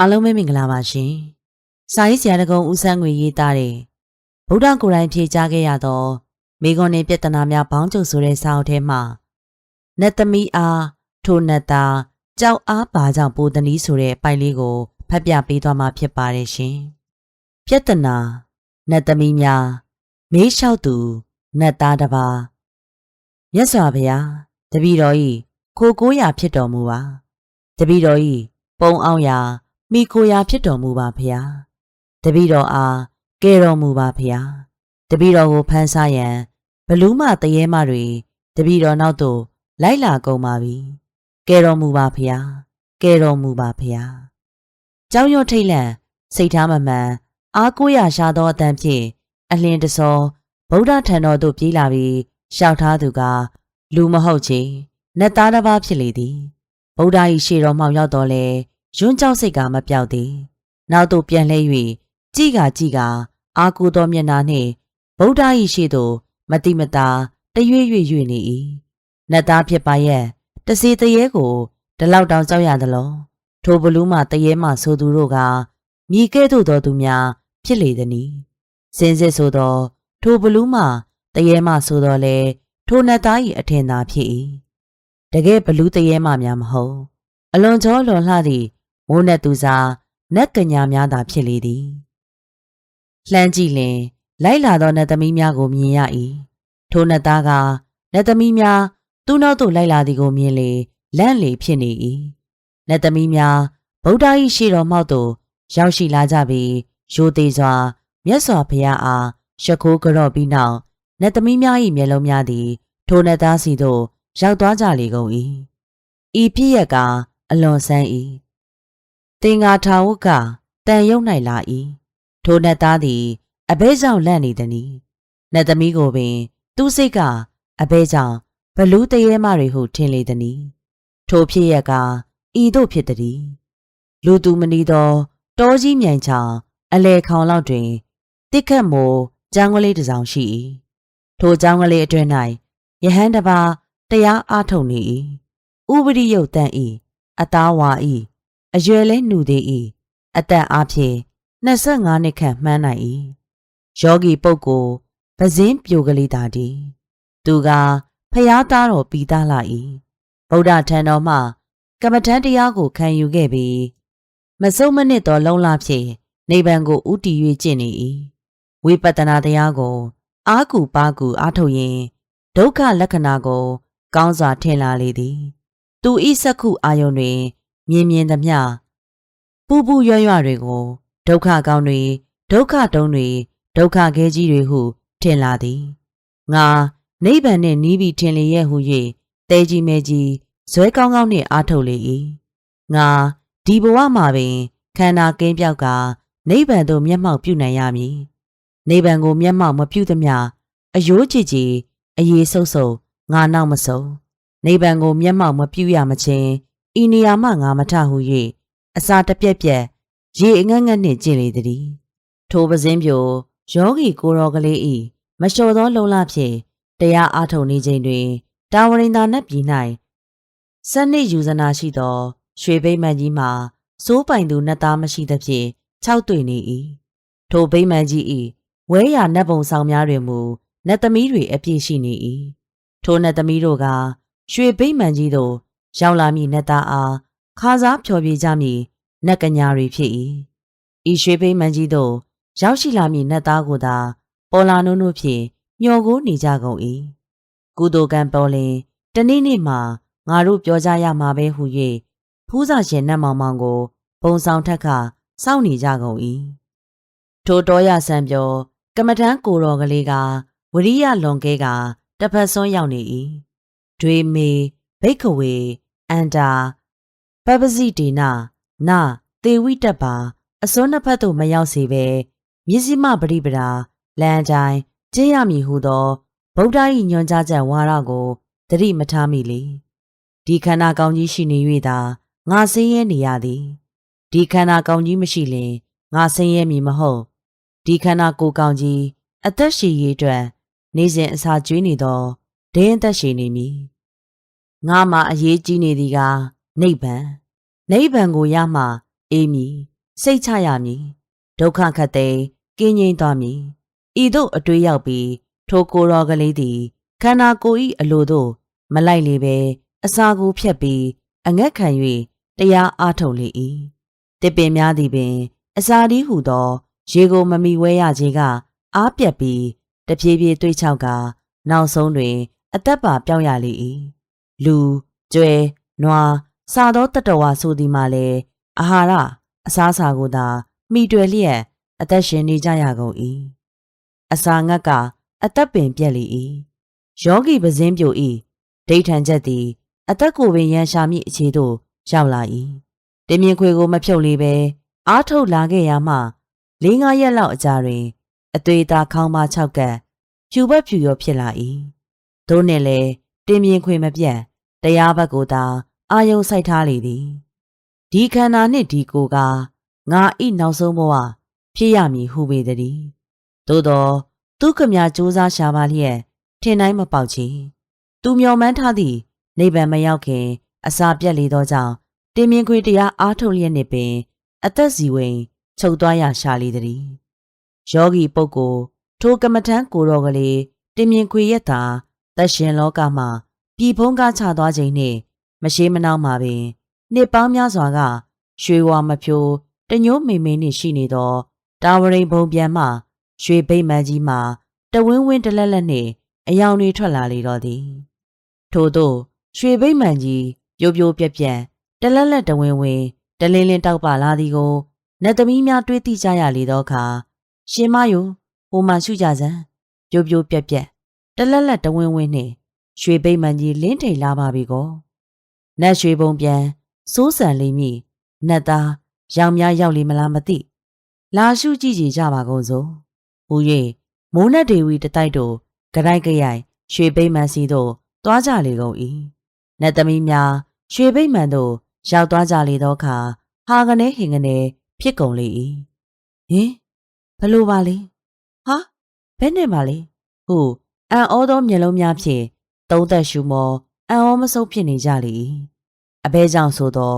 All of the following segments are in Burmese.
အားလုံးပဲမင်္ဂလာပါရှင်။စာရေးဆရာတကုံဦးဆန်းငွေရေးသားတဲ့ဗုဒ္ဓကိုယ်တိုင်ဖြေကြားခဲ့ရသောမိဂွန်နေပြဿနာများဘောင်းကျုပ်ဆိုတဲ့စာအုပ်ထဲမှာနတ်သမီးအားထိုနတ်သားကြောက်အားပါကြောင့်ပိုတနည်းဆိုတဲ့ပိုက်လေးကိုဖတ်ပြပေးသွားမှာဖြစ်ပါတယ်ရှင်။ပြဿနာနတ်သမီးများမေးလျှောက်သူနတ်သားတစ်ပါးမြတ်စွာဘုရားတပည့်တော်ဤခိုကိုးရာဖြစ်တော်မူပါတပည့်တော်ဤပုံအောင်ရာ မိခိုရာဖြစ်တော်မူပါဖျားတပည့်တော်အားကဲတော်မူပါဖျားတပည့်တော်ကိုဖမ်းဆားရန်ဘလူးမတရေမတွေတပည့်တော်နောက်သို့လိုက်လာကုန်ပါပြီကဲတော်မူပါဖျားကဲတော်မူပါဖျားကြောင်ရွထိတ်လန့်စိတ်ထားမမှန်အားကိုးရရှာသောအတန်ဖြင့်အလင်းတစောဗုဒ္ဓထံတော်သို့ပြေးလာပြီးရှောက်ထားသူကလူမဟုတ်ချေနတ်သားတစ်ပါးဖြစ်လေသည်ဗုဒ္ဓ၏ရှေ့တော်မှောက်ရောက်တော်လဲ ယွန်းကြောက်စိတ်ကမပြောက်သေးနောက်သို့ပြန်လှည့်၍ကြည်ကကြည်ကအာကူသောမျက်နာနှင့်ဗုဒ္ဓ၏ရှေ့သို့မတိမတာတရွေ့ရွေ့ရွေ့နေ၏နတ်သားဖြစ်ပါရဲ့တစီတရေကိုဒီလောက်တောင်ကြောက်ရသလောထိုဘလူးမှတရေမှဆိုသူတို့ကမြည်ကဲ့သို့သောသူများ ဖြစ်လေသည်။စင်စစ်ဆိုသော ထိုဘလူးမှတရေမှဆိုတော်လေထိုနတ်သား၏အထင်သာဖြစ်၏တကယ်ဘလူးတရေမှများမဟုတ်အလွန်ကြောလွန်လှသည့် မိုးနဲ့သူစားနတ်ကညာများသာဖြစ်လေသည်လှမ်းကြည့်လင် လိုက်လာသောနတ်သမီးများကိုမြင်ရ၏ထိုနတ်သားကနတ်သမီးများသူ့နောက်သို့လိုက်လာသည်ကိုမြင်လေလန့်လေဖြစ်နေ၏နတ်သမီးများဗုဒ္ဓ၏ရှေ့တော်မှောက်သို့ရောက်ရှိလာကြပြီးရိုသေစွာမြတ်စွာဘုရားအားရှ िख ိုးကြော့ပြီးနောက်နတ်သမီးများ၏မျက်လုံးများသည်ထိုနတ်သားစီသို့ရောက်သွားကြလေကုန်၏ဤဖြစ်ရကအလွန်ဆန်း၏ တင်္ဂါထာဝုကတန်ရုံ၌လာ၏ထိုနတ်သားသည်အဘဲကြောင့်လန့်နေသည်။နတ်သမီးကိုပင် သူ့စိတ်ကအဘဲကြောင့်ဘလူးတရေမတွေဟုထင်လေသည်။ထိုဖြစ်ရကဤသို့ဖြစ်သည်။လူသူမနီသောတောကြီးမြိုင်ချောင်အလဲခေါင်လောက်တွင်တစ်ခတ်မိုးကျန်းကလေးတစ်စောင်ရှိ၏။ထိုကျန်းကလေးအတွင်း၌ယဟန်တစ်ပါးတရားအားထုတ်နေ၏။ဥပရိယုတ်တန်၏အသားဝါ၏ အရွယ်လဲနှူသေး၏အသက်အားဖြင့်25နှစ်ခန့်မှန်းနိုင်၏ယောဂီပုဂ္ဂိုလ်ပဇင်းပြိုကလေးသာတည်သူကဖျားသားတော်ပြီးသားလာ၏ဗုဒ္ဓထံတော်မှကမ္မထံတရားကိုခံယူခဲ့ပြီးမစုံမနစ်သောလုံလဖြင့်နိဗ္ဗာန်ကိုဥတီ၍ကျင့်နေ၏ဝိပဿနာတရားကို အာကူပါကူအားထုတ်ရင်ဒုက္ခလက္ခဏာကို ကောင်းစွာထင်လာလေသည် သူဤစက္ခုအာယုန်တွင် မြင်မြင်သမျှပူပူရွရွတွေကိုဒုက္ခကောင်းတွေဒုက္ခတုံးတွေဒုက္ခခဲကြီးတွေဟုထင်လာသည်ငါနိဗ္ဗာန်နှင့်နီးပြီးထင်လျက်ဟု၍တဲကြီးမဲကြီးဇွဲကောင်းကောင်းနှင့်အားထုတ်လေ၏ငါဒီဘဝမှာပင်ခန္ဓာကင်းပြောက်ကနိဗ္ဗာန်သို့မျက်မှောက်ပြုနိုင်ရမည်နိဗ္ဗာန်ကိုမျက်မှောက်မပြုသမျှအယိုးကြည်ကြည်အရေးဆုပ်ဆုပ်ငါနောက်မဆုံးနိဗ္ဗာန်ကိုမျက်မှောက်မပြုရမချင်း ဤနေရာမှငါမထဟု၍အစာတပြက်ပြက်ရေအငတ်ငတ်နှင့်ကျင့်လေသည်ထိုပစင်းပြိုယောဂီကိုတော်ကလေးဤမလျှော်သောလုံလဖြင့်တရားအားထုတ်နေချိန်တွင်တာဝရင်သာနတ်ပြည်၌စနစ်ယူဇနာရှိသောရွှေဘိမှန်ကြီးမှာစိုးပိုင်သူနတ်သားမရှိသဖြင့်၆တွေ့နေ၏ထိုဘိမှန်ကြီးဤဝဲရနတ်ပုံဆောင်များတွင်မူနတ်သမီးတွေအပြည့်ရှိနေ၏ထိုနတ်သမီးတို့ကရွှေဘိမှန်ကြီးသို့ ရောက်လာမည့်နတ်သားအားခါစားဖျော်ပြကြမည်နတ်ကညာတွေဖြစ်၏ဤရွှေဘိမှန်ကြီးသို့ရောက်ရှိလာမည့်နတ်သားကိုသာပေါ်လာနိုးနိုးဖြင့်မျောကိုနေကြကုန်၏ကုသိုလ်ကံပေါ်လင်တနေ့နေ့မှာငါတို့ပြောကြရမှာပဲဟု၍ဖူးစာရှင်နတ်မောင်မောင်ကိုပုံဆောင်ထက်ကစောင့်နေကြကုန်၏ထိုတော်ရဆံပြောကမ္မထမ်းကိုတော်ကလေးကဝရိယလွန်ကဲကတပတ်စွန်းရောက်နေ၏ဒွေမေ ဘိတ်ခဝေအန္တာပပစီဒေနာနာသေဝိတက်ပါအစွန်းနှစ်ဖက်သို့မရောက်စေပဲမြစ္စည်းမပရိပဒါလမ်းတိုင်းကျင်းရမည်ဟုသောဗုဒ္ဓ၏ညွှန်ကြားချက်ဝါရကိုသတိမထားမိလေဒီခန္ဓာကောင်းကြီးရှိနေ၍သာငါဆင်းရဲနေရသည်ဒီခန္ဓာကောင်းကြီးမရှိလင်ငါဆင်းရဲမည်မဟုတ်ဒီခန္ဓာကိုယ်ကောင်းကြီးအသက်ရှည်ရေးအတွက် နေစဉ်အစာကျွေးနေသောဒင်းအသက်ရှည်နေမည် ငါမှအရေးကြီးနေသည်ကနိဗ္ဗာန်နိဗ္ဗာန်ကိုရမှအေးမည်စိတ်ချရမည်ဒုက္ခခတ်သိမ်းကင်းငြိမ်းသွားမည်ဤသို့အတွေ့ရောက်ပြီးထိုကိုယ်တော်ကလေးသည်ခန္ဓာကိုယ်၏အလိုသို့မလိုက်လေပဲအစာကိုဖြတ်ပြီးအငက်ခံ၍တရားအားထုတ်လေ၏တစ်ပင်များသည်ပင်အစာဒီဟုသော ရေကိုမမီဝဲရခြင်းကအားပြက်ပြီးတပြေးပြေးတွေးချောက်ကနောက်ဆုံးတွင် အသက်ပါပြောင်းရလေ၏ လူကျွဲနွားစားသောတတဝါဆိုသည်မှာလည်းအာဟာရအစားအစာကိုသာမိတွယ်လျက်အသက်ရှင်နေကြရကုန်၏အစာငတ်ကအသက်ပင်ပြက်လေ၏ယောဂီပဇင်းပြို၏ဒိဋ္ဌံချက်သည်အသက်ကိုပင်ရန်ရှာမိအခြေသို့ရောက်လာ၏တင်မြင်ခွေကိုမဖြုတ်လေပဲအားထုတ်လာခဲ့ရမှ၄၅ရက်လောက်အကြာတွင် အသွေးသားခေါင်းပါ၆ကပ်ဖြူဘက်ဖြူရောဖြစ်လာ၏တို့နှင့်လည်း တင်မြင်ခွေမပြတ်တရားဘက်ကိုသာအာယုံစိုက်ထားလေသည်ဒီခန္ဓာနှင့်ဒီကိုယ်ကငါဤနောက်ဆုံးဘဝဖြစ်ရမည်ဟုပေသည်သို့သောသူခမစူးစားရှာပါလျက်ထင်တိုင်းမပေါက်ချီသူမျော်မှန်းထားသည့်နိဗ္ဗာန်မရောက်ခင် အစာပြတ်လေသောကြောင့်တင်မြင်ခွေတရားအားထုတ်လျက်နှင့်ပင် အသက်စီဝင်ချုပ်သွားရရှာလေသည်ယောဂီပုဂ္ဂိုလ်ထိုကမ္မထံကိုတော်ကလေးတင်မြင်ခွေရက်သာ သက်ရှင်လောကမှာပြည်ဖုံးကားချသွားခြင်းနှင့်မရှိမနှောင်းမှာပင်နှစ်ပေါင်းများစွာကရွှေဝါမဖြိုးတညိုးမိန်မိန်နှင့်ရှိနေသောတာဝရိန်ဘုံပြန်မှရွှေဘိတ်မှန်ကြီးမှာတဝင်းဝင်းတလက်လက်နှင့်အယောင်တွေထွက်လာလေတော့သည်ထို့သောရွှေဘိတ်မှန်ကြီးပြိုပြိုပြက်ပြက်တလက်လက်တဝင်းဝင်းတလင်းလင်းတောက်ပါလာသည်ကိုနတ်သမီးများတွေးသိကြရလေသောအခါရှင်မယုဟိုမှရှုကြစမ်းပြိုပြိုပြက်ပြက် တလက်လက်တဝင်းဝင်းနှင့်ရွှေဘိတ်မှန်ကြီးလင်းထိန်လာပါပြီကောနတ်ရွှေဘုံပြန်စိုးစံလိမ့်မည်နတ်သားရောင်များရောက်လေမလားမသိလာရှုကြည့်ကြည့်ကြပါကုန်စို့ဟူ၍မိုးနက်ဒေဝီတတိုက်တို့ကြိုက်ကြရိုက်ရွှေဘိတ်မှန်စီတို့သွားကြလေကုန်၏နတ်သမီးများရွှေဘိတ်မှန်တို့ရောက်သွားကြလေသောအခါဟာကနေဟင်ကနေဖြစ်ကုန်လေ၏ဟင်ဘလို့ပါလဲဟာဘယ်နဲ့ပါလဲဟု အံ့ဩသောမျက်လုံးများဖြင့်သုံးသက်ရှူမောအံ့ဩမဆုပ်ဖြစ်နေကြလေ၏အဘဲကြောင့်ဆိုသော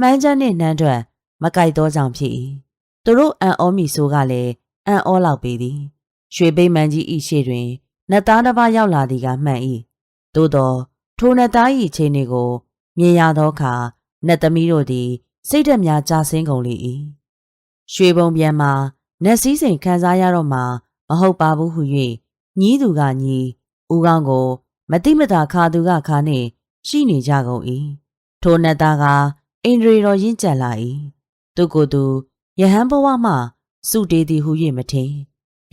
မှန်းချမ်းနှင့်နှမ်းထွက်မကြိုက်သောကြောင့်ဖြစ်၏သူတို့အံ့ဩမိဆိုကလည်းအံ့ဩလောက်ပေသည်ရွှေဘိမှန်ကြီးဤရှိတွင်နတ်သားတစ်ပါးရောက်လာသည်ကမှန်၏သို့သောထိုနတ်သား၏အခြေအနေကိုမြင်ရသောအခါနတ်သမီးတို့သည် စိတ်ဓာတ်များကြာဆင်းကုန်လေ၏ရွှေဘုံပြန်မှာနတ်စည်းစိမ်ခံစားရတော့မှမဟုတ်ပါဘူးဟု၍ ညီးသူကညီးဦးကောင်းကို မတိမတာခါသူကခါနှင့်ရှိနေကြကုန်၏ထိုနတ်သားကအိန္ဒြေတော်ရင့်ကျက်လာ၏သူကိုယ်သူယဟန်ဘဝမှစုတေးသည်ဟု၍မထင်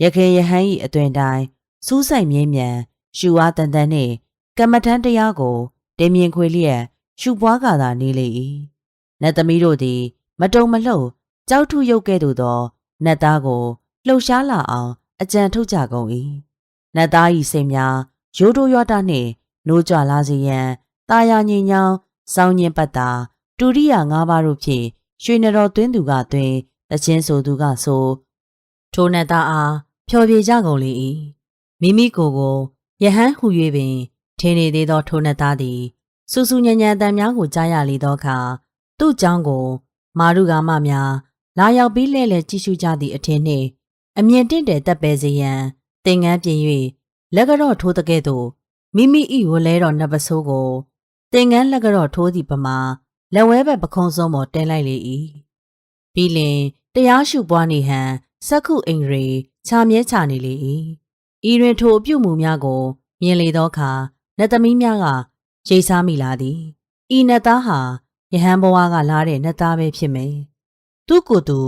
ရခင်ယဟန်၏အသွင်တိုင်းစူးစိုက်မြင်းမြန်ရှူအားတန်တန်နှင့်ကမ္မထမ်းတရားကိုတင်မြင်ခွေလျက်ရှူပွားကသာနေလေ၏နတ်သမီးတို့သည် မတုံမလှုပ်ကြောက်ထုရုပ်ကဲ့သို့သောနတ်သားကိုလှုပ်ရှားလာအောင်အကြံထုတ်ကြကုန်၏ နတ်သား၏စိတ်များရိုးတိုးရွာတာနှင့်နိုးကြလာစေရန်တာယာငိမ်ညောင်းစောင်းညင်ပတ်တာဒုတိယ၅ပါးတို့ဖြင့်ရွှေနတော်သွင်းသူကသွင်းတချင်းဆိုသူကဆိုထိုနတ်သားအားဖျော်ဖြေကြကုန်လေ၏မိမိကိုယ်ကိုယဟန်ဟူ၍ပင်ထင်းနေသေးသောထိုနတ်သားသည်စူးစူးညံ့ညံ့တန်များကိုကြားရလေသောအခါသူ့ကြောင်းကို မာရုကာမများလာရောက်ပြီးလဲလဲကြည့်ရှုကြသည့်အထင်နှင့်အမြင်တင့်တယ်တက်ပဲစေရန် သင်ငန်းပြင်၍လက်ကတော့ထိုးတကဲ့သို့မိမိဤဝလဲတော်နတ်ပစိုးကိုသင်ငန်းလက်ကတော့ထိုးသည့်ပမာလက်ဝဲဘက်ပခုံးစုံပေါ်တင်လိုက်လေ၏ပြီးလင်တရားရှုပွားနေဟန်စက္ခုအိမ်ရီခြာမြဲချနေလေ၏ဤတွင်ထိုအပြုတ်မှုများကို မြင်လေသောအခါနတ်သမီးများကရိတ်စားမိလာသည်ဤနတ်သားဟာယဟန်ဘဝကလာတဲ့နတ်သားပဲဖြစ်မယ်သူကိုယ်သူ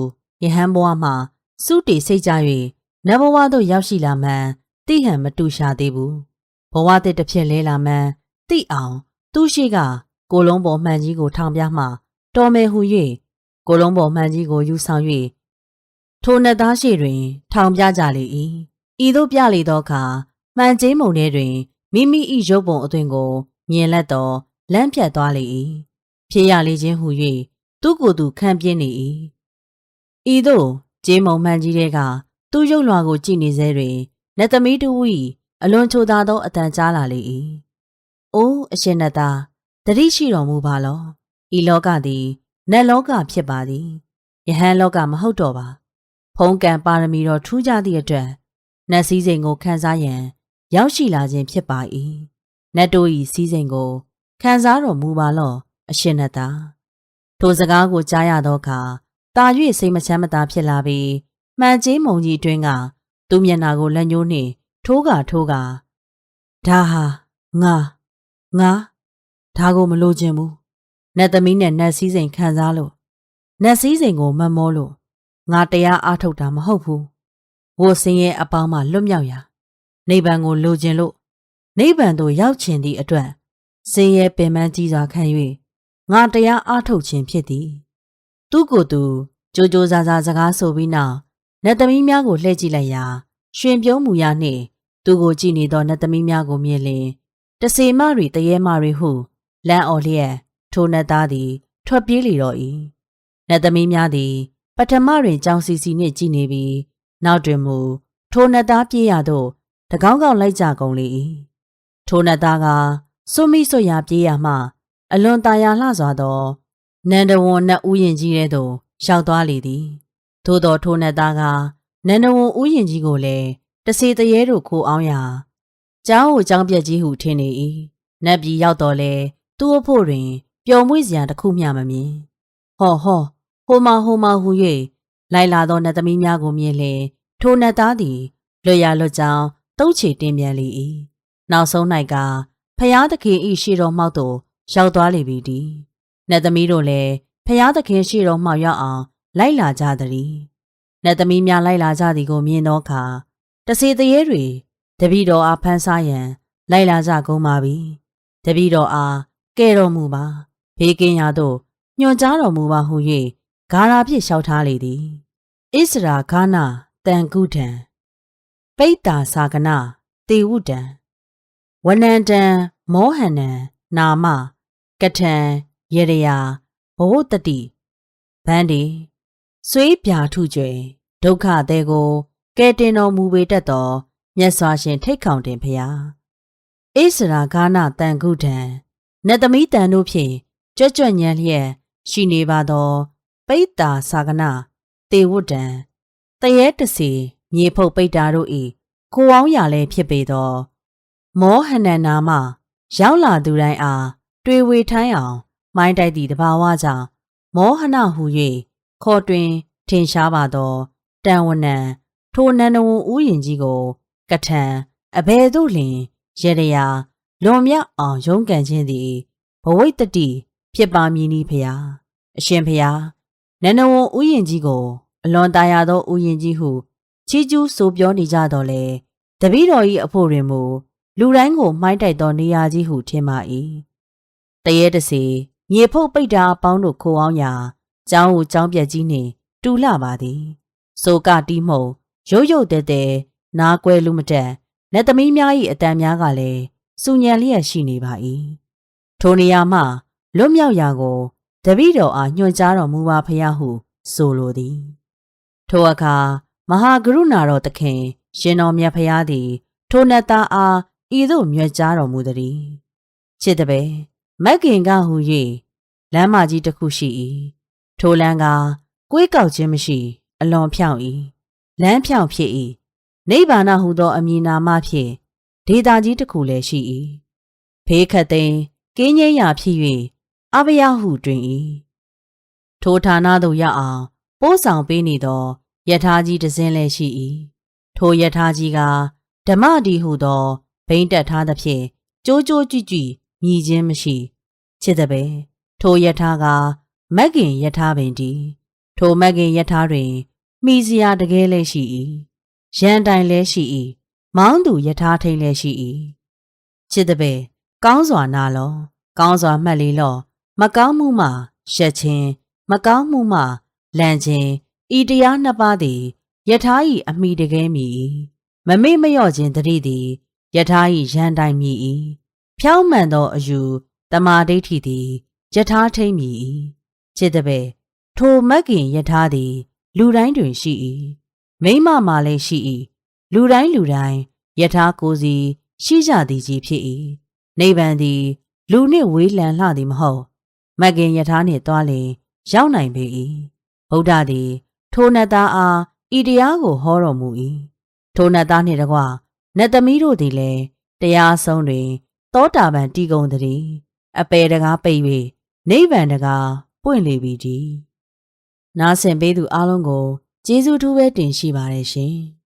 ယဟန်ဘဝမှာစုတီစိတ်ကြ၍ နတ်ဘဝသို့ရောက်ရှိလာမှန်တိဟန်မတူရှာသေးဘူးဘဝတစ်တစ်ဖြစ်လဲလာမှန်တိအောင်သူရှိကကိုလုံးပေါ်မှန်ကြီးကိုထောင်ပြမှတော်မယ်ဟု၍ကိုလုံးပေါ်မှန်ကြီးကိုယူဆောင်၍ထိုနှစ်သားရှိတွင် ထောင်ပြကြလေ၏ဤသို့ပြလေသောအခါမှန်ကျင်းမုံထဲတွင်မိမိ၏ရုပ်ပုံအသွင်ကိုမြင်လက်တော်လမ်းဖြတ်သွားလေ၏ဖြစ်ရလေခြင်းဟု၍သူ့ကိုယ်သူခံပြင်းနေ၏ဤသို့ကျင်းမုံမှန်ကြီးတဲ့က သူ့ရုပ်လွှာကိုကြည့်နေစေတွင်နတ်သမီးတူ၏အလွန်ချိုသာသောအတန်ကြားလာလေ၏အိုးအရှင်နတ်သားတတိရှိတော်မူပါလောဤလောကသည်နတ်လောကဖြစ်ပါသည်ယဟန်လောကမဟုတ်တော့ပါဖုံးကံပါရမီတော်ထူးကြသည့်အတွက်နတ်စည်းစိမ်ကိုခန်းစားရန် ရောက်ရှိလာခြင်းဖြစ်ပါ၏နတ်တို့၏စည်းစိမ်ကိုခံစားတော်မူပါလော့အရှင်နတ်သားထိုစကားကိုကြားရသောအခါတာ၍စိတ်မချမ်းမသာဖြစ်လာပြီး မှန်ကြီးမုံကြီးတွင်ကသူ့မျက်နာကိုလက်ညှိုးနှင့်ထိုးကထိုးကဒါဟာငါငါဒါကိုမလိုချင်ဘူးနတ်သမီးနဲ့နတ်စည်းစိမ်ခံစားလို့နတ်စည်းစိမ်ကိုမတ်မောလို့ငါတရားအားထုတ်တာမဟုတ်ဘူးဝိုစင်းရဲ့အပေါင်းမှလွတ်မြောက်ရာနိဗ္ဗာန်ကိုလိုချင်လို့နိဗ္ဗာန်သို့ရောက်ချင်သည့်အတွက်စင်းရဲပင်ပန်းကြီးစွာခံ၍ငါတရားအားထုတ်ခြင်းဖြစ်သည်သူကိုယ်သူကြိုးကြိုးစားစားစကားဆိုပြီးနောက် နတ်သမီးများကိုလှည့်ကြည့်လိုက်ရာရွှင်ပြုံးမူရနှင့်သူကိုကြည့်နေသောနတ်သမီးများကိုမြင်လျင်တစေမတွေတရေမတွေဟုလမ်းအော်လျက်ထိုနတ်သားသည် ထွက်ပြေးလေတော့၏နတ်သမီးများသည် ပထမတွင်ကြောင်စီစီနှင့်ကြည့်နေပြီးနောက်တွင်မူထိုနတ်သားပြေးရသို့တကောင်းကောင်းလိုက်ကြကုန်လေ၏ထိုနတ်သားကစွမိစွရာပြေးရမှအလွန်တာယာလှစွာသောနန္ဒဝန်နတ်ဥယျင်ကြီးထဲသို့ရောက်သွားလေသည် သို့သောထိုနတ်သားကနန္ဒဝန်ဥယျင်ကြီးကိုလည်းတစီတရေတို့ခိုးအောင်ရာကျောင်းကိုကျောင်းပြက်ကြီးဟုထင်နေ၏နတ်ပြည်ရောက်တော်လဲသူ့အဖို့တွင်ပျော်မွေ့စရာတစ်ခုမျှမမြင်ဟောဟောဟိုမာဟိုမာဟူ၍လိုက်လာသောနတ်သမီးများကိုမြင်လျင်ထိုနတ်သားသည်လွတ်ရလွတ်ကြောင်းတုတ်ချေတင်ပြန်လေ၏နောက်ဆုံး၌ကဖျားသခင်ဤရှိတော်မှောက်သို့ရောက်သွားလေပြီဒီနတ်သမီးတို့လည်းဖျားသခင်ရှိတော်မှောက်ရောက်အောင် လိုက်လာကြသည်နတ်သမီးများလိုက်လာကြသည်ကိုမြင်သောအခါတစေတရေတွေတပည့်တော်အားဖမ်းစားရန် လိုက်လာကြကုန်ပါပြီတပည့်တော်အားကဲတော်မူပါဘေးကင်းရာသို့ညွှန်ကြားတော်မူပါဟု၍ဂါရာဖြင့်လျှောက်ထားလေသည်ဣစရာဂါနာတန်ကုဒံပိတ္တာသာကနာတေဝုဒံဝနန္တံမောဟနံနာမကထံယေရယာဘဝတတိဗန္ဒီ ဆွေးပြာထုကျွေဒုက္ခတဲ့ကိုကဲတင်တော်မူပေတတ်သောမြတ်စွာရှင်ထိတ်ခေါင်တင်ဖျားဣစရာဂါနာတန်ကုဒံနတ်သမီးတန်တို့ဖြင့်ကြွကြွညံလျက်ရှိနေပါသောပိတ္တာသာကနာတေဝုဒံတရေတစီမြေဖုတ်ပိတ္တာတို့ဤခိုးအောင်ရလဲဖြစ်ပေသော မောဟနန္နာမရောက်လာသူတိုင်းအားတွေ့ဝေထိုင်းအောင် မိုင်းတိုက်သည့်တဘာဝကြောင့်မောဟနဟု၍ ခေါ်တွင် ထင်ရှားပါသောတန်ဝနံထိုနန္ဒဝန်ဥယင်ကြီးကို ကထံအဘယ်သို့လျှင်ရရရာလွန်မြောက်အောင်ရုန်းကန်ခြင်းသည်ဘဝိတ္တိဖြစ်ပါမည်နီဖျားအရှင်ဖျားနန္ဒဝန်ဥယင်ကြီးကို အလွန်တာယာသောဥယင်ကြီးဟုချီးကျူးဆိုပြောနေကြတော့လေတပည့်တော်၏အဖို့တွင်မူလူတိုင်းကိုမှိုင်းတိုက်သောနေရာကြီးဟုထင်ပါ၏တရေတစီမြေဖုတ်ပိတ်တာအပေါင်းတို့ခိုအောင်ရာ ကျောင်းကိုကျောင်းပြက်ကြီးနှင့်တူလှပါသည်ဆိုကတီးမှုံရုတ်ရုတ်တဲတဲနားကွဲလူမတက်လက်သမီးများ၏အတန်များကလည်းစူညံလျက်ရှိနေပါ၏ထိုနေရာမှလွတ်မြောက်ရာကိုတပည့်တော်အားညွှန်ကြားတော်မူပါဖျားဟုဆိုလိုသည် ထိုအခါမဟာကရုဏာတော်သခင် ရှင်တော်မြတ်ဖျားသည် ထိုနတ်သားအားဤသို့မြွက်ကြားတော်မူသည်ချစ်တပည့်မက်ကင်ကဟူ၍လမ်းမကြီးတစ်ခုရှိ၏ ထိုလမ်းကကွေးကောက်ခြင်းမရှိ အလွန်ဖြောင့်၏လမ်းဖြောင့်ဖြစ်၏နိဗ္ဗာန်ဟုသောအမည်နာမဖြင့်ဒေတာကြီးတစ်ခုလည်းရှိ၏ဖေးခတ်သိမ်းကင်းငိမ့်ရာဖြစ်၍အဘယဟုတွင်၏ထိုဌာနသို့ရောက်အောင်ပို့ဆောင်ပေးနေသောယထာကြီးတစ်စင်းလည်းရှိ၏ထိုယထာကြီးကဓမ္မဒီဟုသောဘိမ့်တက်ထားသဖြင့်ကြိုးကြိုးကြွကြွမြည်ခြင်းမရှိချစ်တဲ့ပဲထိုယထာက မက်ကင်ယထာပင်တည်ထိုမက်ကင်ယထာတွင်မိစရာတကယ်လည်းရှိ၏ရန်တိုင်လည်းရှိ၏မောင်းသူယထာထိန်လည်းရှိ၏ချစ်တဲ့ပဲကောင်းစွာနာလောကောင်းစွာမှတ်လေလောမကောင်းမှုမှရှက်ခြင်းမကောင်းမှုမှလန့်ခြင်းဤတရားနှစ်ပါးသည်ယထာ၏အမိတကယ်မီမမေ့မလျော့ခြင်းတတိသည်ယထာ၏ရန်တိုင်မီ၏ဖြောင်းမှန်သောအယူတမာဒိဋ္ဌိသည်ယထာထိန်မီ၏ ချစ်တပဲထိုမက်ခင်ယထာသည် လူတိုင်းတွင်ရှိ၏မိမမာလည်းရှိ၏လူတိုင်းလူတိုင်းယထာကိုစီရှိကြသည်ကြီးဖြစ်၏နိဗ္ဗာန်သည် လူနှင့်ဝေးလံလှသည်မဟုတ်မက်ခင်ယထာနှင့်တွားလျင်ရောက်နိုင်ပေ၏ဗုဒ္ဓသည် ထိုနတ်သားအားဤတရားကိုဟောတော်မူ၏ထိုနတ်သားနှင့်တကားနတ်သမီးတို့သည်လည်းတရားဆုံးတွင် သောတာပန်တည်ကုန်သည်အပေတကားပိတ်၍နိဗ္ဗာန်တကား ပွင့်လေပြီဒီနားဆင်ပေးသူအားလုံးကိုကျေးဇူးထူးပဲတင်ရှိပါတယ်ရှင်။